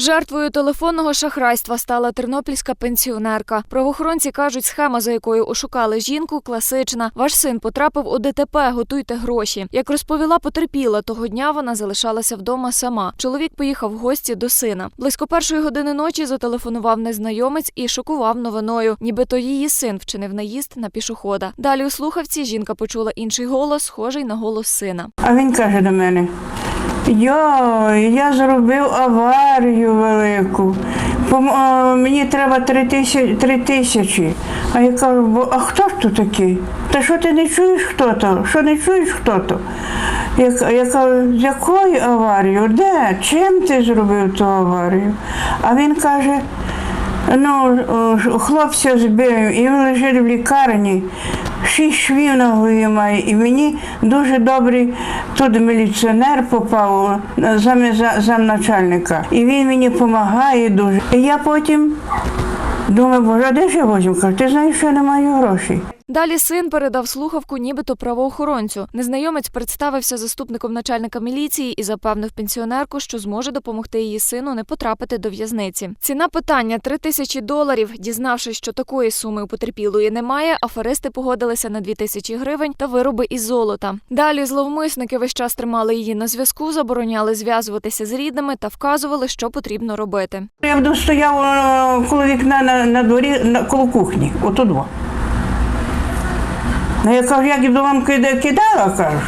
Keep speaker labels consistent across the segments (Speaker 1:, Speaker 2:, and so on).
Speaker 1: Жертвою телефонного шахрайства стала тернопільська пенсіонерка. Правоохоронці кажуть, схема, за якою ошукали жінку, класична. Ваш син потрапив у ДТП, готуйте гроші. Як розповіла потерпіла, того дня вона залишалася вдома сама. Чоловік поїхав в гості до сина. Близько першої години ночі зателефонував незнайомець і шокував новиною. Нібито її син вчинив наїзд на пішохода. Далі у слухавці жінка почула інший голос, схожий на голос сина.
Speaker 2: А він каже до мене: Йой, я зробив аварію велику. Мені треба три тисячі, три тисячі. А я кажу, «Бо- а хто ж то такий? Та що ти не чуєш хто то? Що не чуєш хто то? Я, я кажу, з якою аварією? Де? Чим ти зробив ту аварію? А він каже, Ну, хлопця збив, і він лежить в лікарні. Шість швів на голові маю, І мені дуже добрий тут міліціонер попав за- замначальника. І він мені допомагає дуже. І я потім думаю, боже, а де ж я возьму? Ти знаєш, що я не маю грошей.
Speaker 1: Далі син передав слухавку нібито правоохоронцю. Незнайомець представився заступником начальника міліції і запевнив пенсіонерку, що зможе допомогти її сину не потрапити до в'язниці. Ціна питання три тисячі доларів. Дізнавшись, що такої суми у потерпілої немає, аферисти погодилися на дві тисячі гривень та вироби із золота. Далі зловмисники весь час тримали її на зв'язку, забороняли зв'язуватися з рідними та вказували, що потрібно робити.
Speaker 2: Я стояв е, коло вікна на, на дворі, на, коло кухні, отут. Ну, я кажу, як до вам кида- кидала, кажу,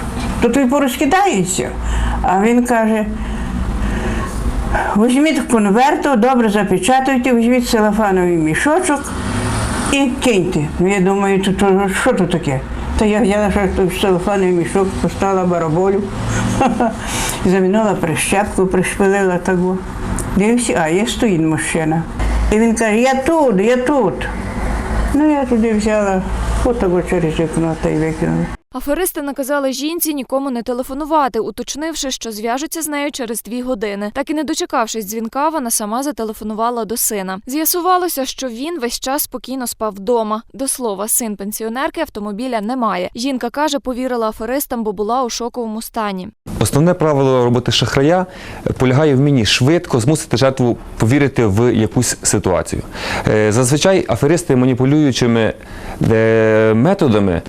Speaker 2: то той порозкидається. А він каже, візьміть конверту, добре запечатуйте, візьміть целофановий мішочок і киньте. Ну, Я думаю, то, то, що то таке? Та я взяла целофановий мішок, поставила бараболю, замінила прищепку, пришпилила так. во. Дивився, а є стоїть мужчина. І він каже, я тут, я тут. Ну, я туди взяла, Foto götürecek Günatay Bekir'i.
Speaker 1: Аферисти наказали жінці нікому не телефонувати, уточнивши, що зв'яжуться з нею через дві години. Так і не дочекавшись дзвінка, вона сама зателефонувала до сина. З'ясувалося, що він весь час спокійно спав вдома. До слова, син пенсіонерки автомобіля немає. Жінка каже, повірила аферистам, бо була у шоковому стані.
Speaker 3: Основне правило роботи шахрая полягає в вмінні швидко змусити жертву повірити в якусь ситуацію. Е, Зазвичай аферисти маніпулюючими е, методами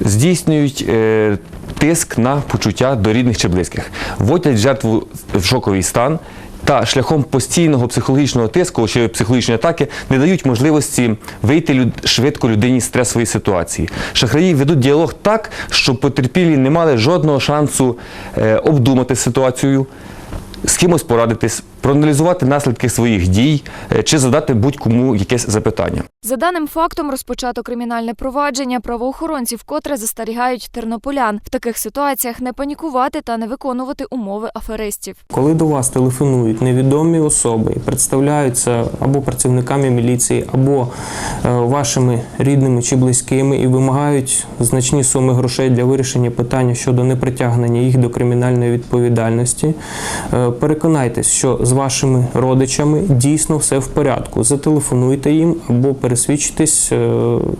Speaker 3: здійснюють е, тиск на почуття до рідних чи близьких, вводять жертву в шоковий стан. Та шляхом постійного психологічного тиску чи психологічної атаки не дають можливості вийти люд- швидко людині з стресової ситуації. Шахраї ведуть діалог так, щоб потерпілі не мали жодного шансу е, обдумати ситуацію, з кимось порадитись, проаналізувати наслідки своїх дій е, чи задати будь-кому якесь запитання.
Speaker 1: За даним фактом розпочато кримінальне провадження. Правоохоронці вкотре застерігають тернополян в таких ситуаціях не панікувати та не виконувати умови аферистів.
Speaker 4: Коли до вас телефонують невідомі особи і представляються або працівниками міліції, або е, вашими рідними чи близькими і вимагають значні суми грошей для вирішення питання щодо непритягнення їх до кримінальної відповідальності, е, переконайтесь, що з вашими родичами дійсно все в порядку. Зателефонуйте їм або пересвідчитесь е,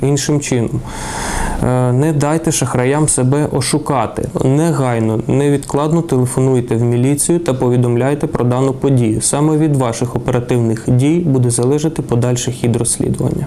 Speaker 4: іншим чином. Е, Не дайте шахраям себе ошукати. Негайно, невідкладно телефонуйте в міліцію та повідомляйте про дану подію. Саме від ваших оперативних дій буде залежати подальший хід розслідування.